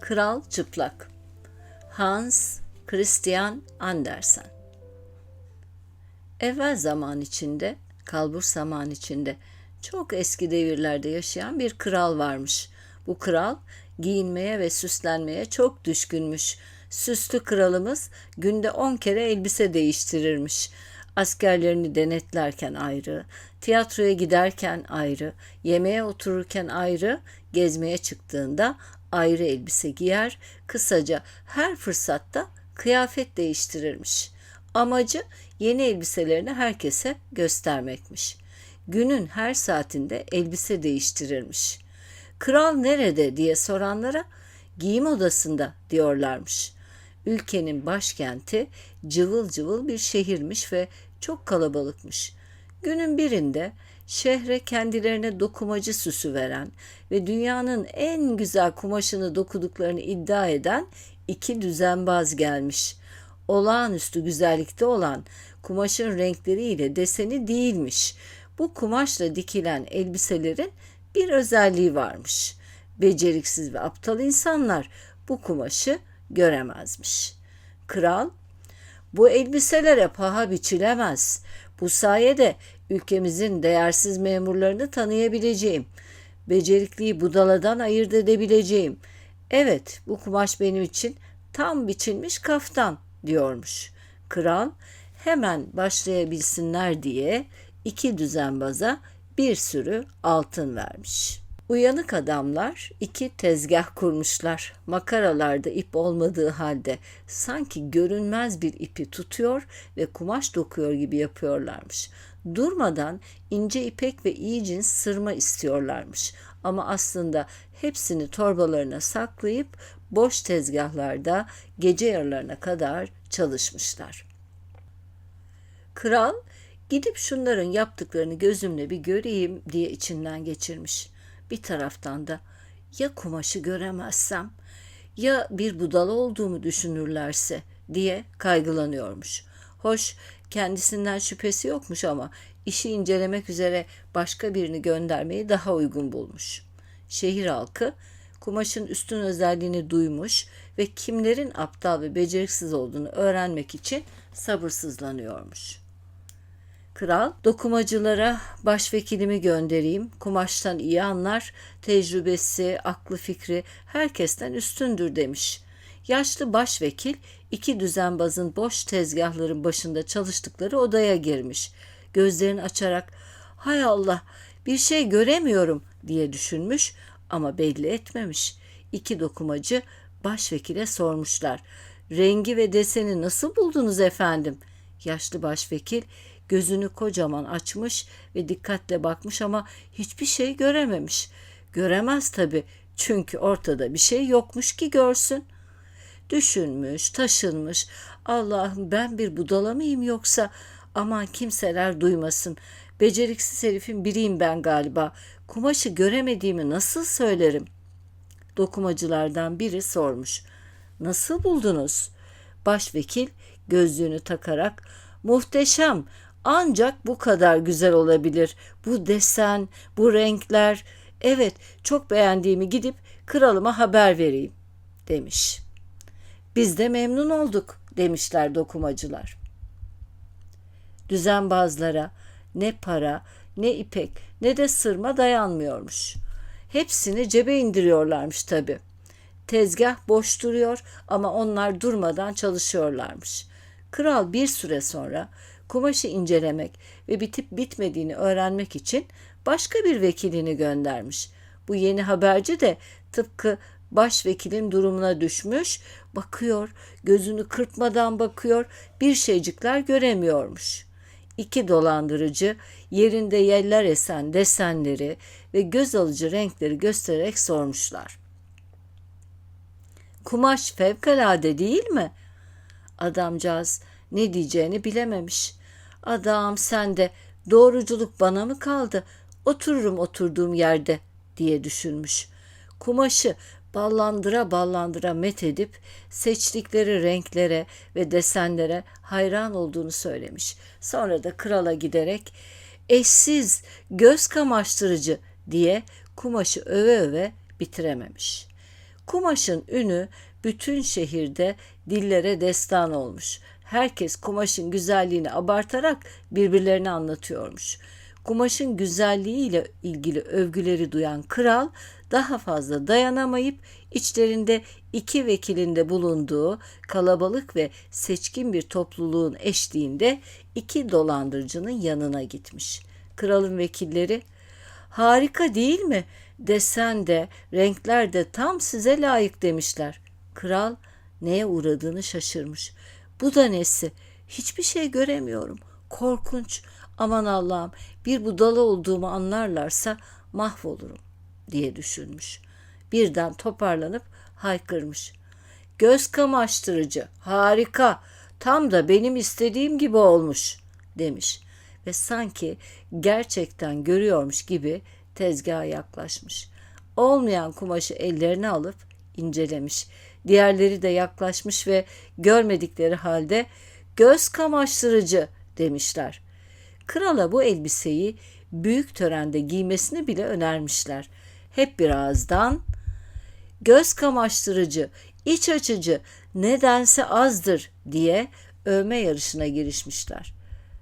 Kral Çıplak Hans Christian Andersen Evvel zaman içinde, kalbur zaman içinde çok eski devirlerde yaşayan bir kral varmış. Bu kral giyinmeye ve süslenmeye çok düşkünmüş. Süslü kralımız günde on kere elbise değiştirirmiş. Askerlerini denetlerken ayrı, tiyatroya giderken ayrı, yemeğe otururken ayrı, gezmeye çıktığında ayrı elbise giyer, kısaca her fırsatta kıyafet değiştirirmiş. Amacı yeni elbiselerini herkese göstermekmiş. Günün her saatinde elbise değiştirirmiş. Kral nerede diye soranlara giyim odasında diyorlarmış. Ülkenin başkenti cıvıl cıvıl bir şehirmiş ve çok kalabalıkmış. Günün birinde şehre kendilerine dokumacı süsü veren ve dünyanın en güzel kumaşını dokuduklarını iddia eden iki düzenbaz gelmiş. Olağanüstü güzellikte olan kumaşın renkleriyle deseni değilmiş. Bu kumaşla dikilen elbiselerin bir özelliği varmış. Beceriksiz ve aptal insanlar bu kumaşı göremezmiş. Kral, bu elbiselere paha biçilemez. Bu sayede ülkemizin değersiz memurlarını tanıyabileceğim. Becerikliyi budaladan ayırt edebileceğim. Evet, bu kumaş benim için tam biçilmiş kaftan diyormuş. Kral hemen başlayabilsinler diye iki düzenbaza bir sürü altın vermiş. Uyanık adamlar iki tezgah kurmuşlar. Makaralarda ip olmadığı halde sanki görünmez bir ipi tutuyor ve kumaş dokuyor gibi yapıyorlarmış. Durmadan ince ipek ve iyi cins sırma istiyorlarmış. Ama aslında hepsini torbalarına saklayıp boş tezgahlarda gece yarılarına kadar çalışmışlar. Kral gidip şunların yaptıklarını gözümle bir göreyim diye içinden geçirmiş. Bir taraftan da ya kumaşı göremezsem ya bir budala olduğumu düşünürlerse diye kaygılanıyormuş. Hoş kendisinden şüphesi yokmuş ama işi incelemek üzere başka birini göndermeyi daha uygun bulmuş. Şehir halkı kumaşın üstün özelliğini duymuş ve kimlerin aptal ve beceriksiz olduğunu öğrenmek için sabırsızlanıyormuş. Kral, dokumacılara başvekilimi göndereyim, kumaştan iyi anlar, tecrübesi, aklı fikri herkesten üstündür demiş. Yaşlı başvekil iki düzenbazın boş tezgahların başında çalıştıkları odaya girmiş. Gözlerini açarak hay Allah bir şey göremiyorum diye düşünmüş ama belli etmemiş. İki dokumacı başvekile sormuşlar. Rengi ve deseni nasıl buldunuz efendim? Yaşlı başvekil gözünü kocaman açmış ve dikkatle bakmış ama hiçbir şey görememiş. Göremez tabii çünkü ortada bir şey yokmuş ki görsün. Düşünmüş, taşınmış. Allah'ım ben bir budala mıyım yoksa aman kimseler duymasın. Beceriksiz herifin biriyim ben galiba. Kumaşı göremediğimi nasıl söylerim? Dokumacılardan biri sormuş. Nasıl buldunuz? Başvekil gözlüğünü takarak muhteşem ancak bu kadar güzel olabilir. Bu desen, bu renkler. Evet, çok beğendiğimi gidip kralıma haber vereyim." demiş. Biz de memnun olduk demişler dokumacılar. Düzenbazlara ne para, ne ipek, ne de sırma dayanmıyormuş. Hepsini cebe indiriyorlarmış tabi. Tezgah boş duruyor ama onlar durmadan çalışıyorlarmış. Kral bir süre sonra kumaşı incelemek ve bitip bitmediğini öğrenmek için başka bir vekilini göndermiş. Bu yeni haberci de tıpkı başvekilin durumuna düşmüş, bakıyor, gözünü kırpmadan bakıyor, bir şeycikler göremiyormuş. İki dolandırıcı yerinde yeller esen desenleri ve göz alıcı renkleri göstererek sormuşlar. Kumaş fevkalade değil mi? Adamcağız ne diyeceğini bilememiş. Adam sen de doğruculuk bana mı kaldı? Otururum oturduğum yerde diye düşünmüş. Kumaşı ballandıra ballandıra met edip seçtikleri renklere ve desenlere hayran olduğunu söylemiş. Sonra da krala giderek eşsiz, göz kamaştırıcı diye kumaşı öve öve bitirememiş. Kumaşın ünü bütün şehirde dillere destan olmuş. Herkes kumaşın güzelliğini abartarak birbirlerine anlatıyormuş. Kumaşın güzelliğiyle ilgili övgüleri duyan kral daha fazla dayanamayıp içlerinde iki vekilinde bulunduğu kalabalık ve seçkin bir topluluğun eşliğinde iki dolandırıcının yanına gitmiş. Kralın vekilleri harika değil mi? Desen de renkler de tam size layık demişler. Kral neye uğradığını şaşırmış. Bu da nesi? Hiçbir şey göremiyorum. Korkunç. Aman Allah'ım bir budala olduğumu anlarlarsa mahvolurum diye düşünmüş. Birden toparlanıp haykırmış. Göz kamaştırıcı, harika, tam da benim istediğim gibi olmuş demiş ve sanki gerçekten görüyormuş gibi tezgaha yaklaşmış. Olmayan kumaşı ellerine alıp incelemiş. Diğerleri de yaklaşmış ve görmedikleri halde göz kamaştırıcı demişler. Krala bu elbiseyi büyük törende giymesini bile önermişler. Hep bir ağızdan göz kamaştırıcı, iç açıcı, nedense azdır diye övme yarışına girişmişler.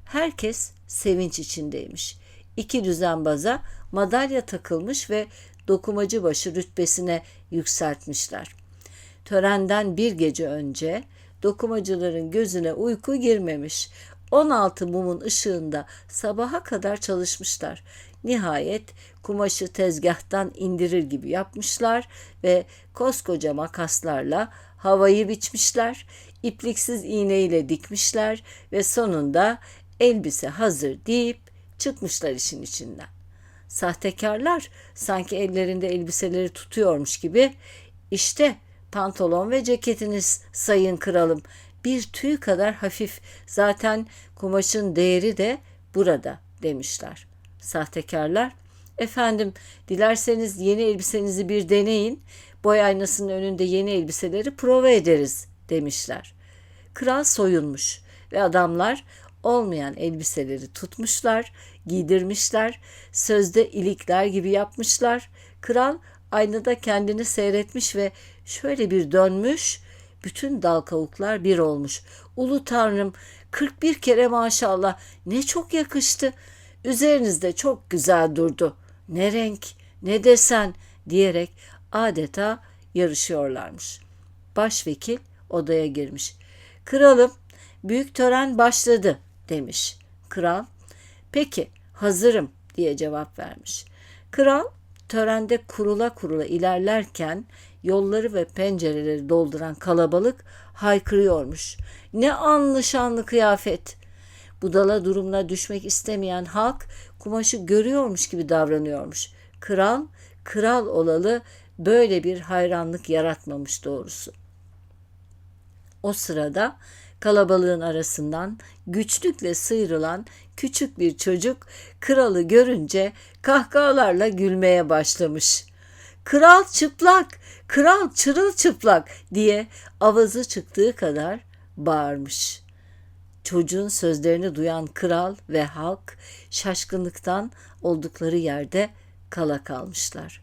Herkes sevinç içindeymiş. İki düzenbaza madalya takılmış ve dokumacı başı rütbesine yükseltmişler. Törenden bir gece önce dokumacıların gözüne uyku girmemiş. 16 mumun ışığında sabaha kadar çalışmışlar. Nihayet kumaşı tezgahtan indirir gibi yapmışlar ve koskoca makaslarla havayı biçmişler, ipliksiz iğneyle dikmişler ve sonunda elbise hazır deyip çıkmışlar işin içinden. Sahtekarlar sanki ellerinde elbiseleri tutuyormuş gibi işte pantolon ve ceketiniz sayın kralım bir tüy kadar hafif zaten kumaşın değeri de burada demişler. Sahtekarlar efendim dilerseniz yeni elbisenizi bir deneyin boy aynasının önünde yeni elbiseleri prova ederiz demişler. Kral soyunmuş ve adamlar olmayan elbiseleri tutmuşlar, giydirmişler, sözde ilikler gibi yapmışlar. Kral aynada kendini seyretmiş ve şöyle bir dönmüş, bütün dal kavuklar bir olmuş. Ulu Tanrım 41 kere maşallah ne çok yakıştı. Üzerinizde çok güzel durdu. Ne renk, ne desen diyerek adeta yarışıyorlarmış. Başvekil odaya girmiş. Kralım büyük tören başladı demiş. Kral peki hazırım diye cevap vermiş. Kral törende kurula kurula ilerlerken yolları ve pencereleri dolduran kalabalık haykırıyormuş. Ne anlı şanlı kıyafet. Budala durumuna düşmek istemeyen halk kumaşı görüyormuş gibi davranıyormuş. Kral, kral olalı böyle bir hayranlık yaratmamış doğrusu. O sırada kalabalığın arasından güçlükle sıyrılan küçük bir çocuk kralı görünce kahkahalarla gülmeye başlamış. Kral çıplak, kral çırılçıplak diye avazı çıktığı kadar bağırmış. Çocuğun sözlerini duyan kral ve halk şaşkınlıktan oldukları yerde kala kalmışlar.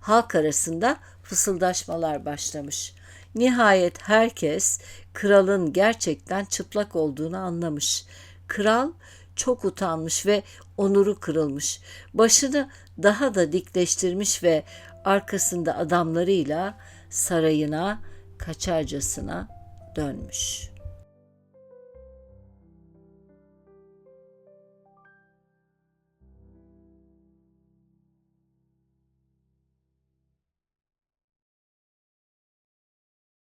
Halk arasında fısıldaşmalar başlamış. Nihayet herkes kralın gerçekten çıplak olduğunu anlamış. Kral çok utanmış ve onuru kırılmış. Başını daha da dikleştirmiş ve arkasında adamlarıyla sarayına kaçarcasına dönmüş.''